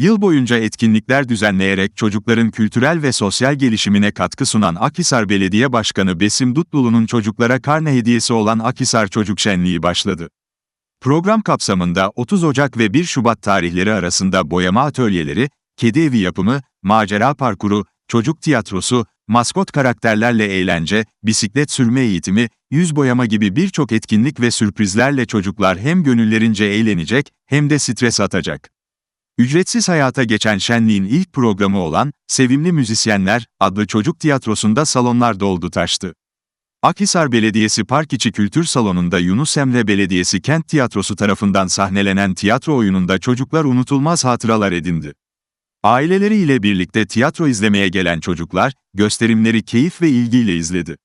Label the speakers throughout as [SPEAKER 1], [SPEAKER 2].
[SPEAKER 1] Yıl boyunca etkinlikler düzenleyerek çocukların kültürel ve sosyal gelişimine katkı sunan Akhisar Belediye Başkanı Besim Dutlulu'nun çocuklara karne hediyesi olan Akhisar Çocuk Şenliği başladı. Program kapsamında 30 Ocak ve 1 Şubat tarihleri arasında boyama atölyeleri, kedi evi yapımı, macera parkuru, çocuk tiyatrosu, maskot karakterlerle eğlence, bisiklet sürme eğitimi, yüz boyama gibi birçok etkinlik ve sürprizlerle çocuklar hem gönüllerince eğlenecek hem de stres atacak. Ücretsiz hayata geçen şenliğin ilk programı olan Sevimli Müzisyenler adlı çocuk tiyatrosunda salonlar doldu taştı. Akhisar Belediyesi Park İçi Kültür Salonu'nda Yunus Emre Belediyesi Kent Tiyatrosu tarafından sahnelenen tiyatro oyununda çocuklar unutulmaz hatıralar edindi. Aileleriyle birlikte tiyatro izlemeye gelen çocuklar, gösterimleri keyif ve ilgiyle izledi.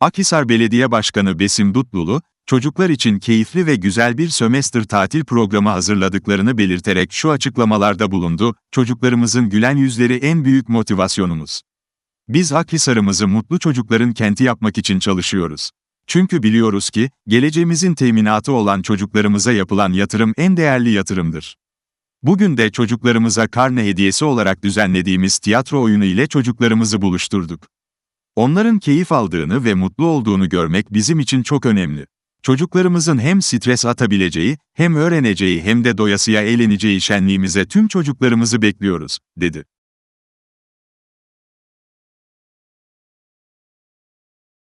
[SPEAKER 1] Akhisar Belediye Başkanı Besim Dutlulu, çocuklar için keyifli ve güzel bir sömestr tatil programı hazırladıklarını belirterek şu açıklamalarda bulundu, çocuklarımızın gülen yüzleri en büyük motivasyonumuz. Biz Akhisar'ımızı mutlu çocukların kenti yapmak için çalışıyoruz. Çünkü biliyoruz ki, geleceğimizin teminatı olan çocuklarımıza yapılan yatırım en değerli yatırımdır. Bugün de çocuklarımıza karne hediyesi olarak düzenlediğimiz tiyatro oyunu ile çocuklarımızı buluşturduk. Onların keyif aldığını ve mutlu olduğunu görmek bizim için çok önemli. Çocuklarımızın hem stres atabileceği, hem öğreneceği hem de doyasıya eğleneceği şenliğimize tüm çocuklarımızı bekliyoruz, dedi.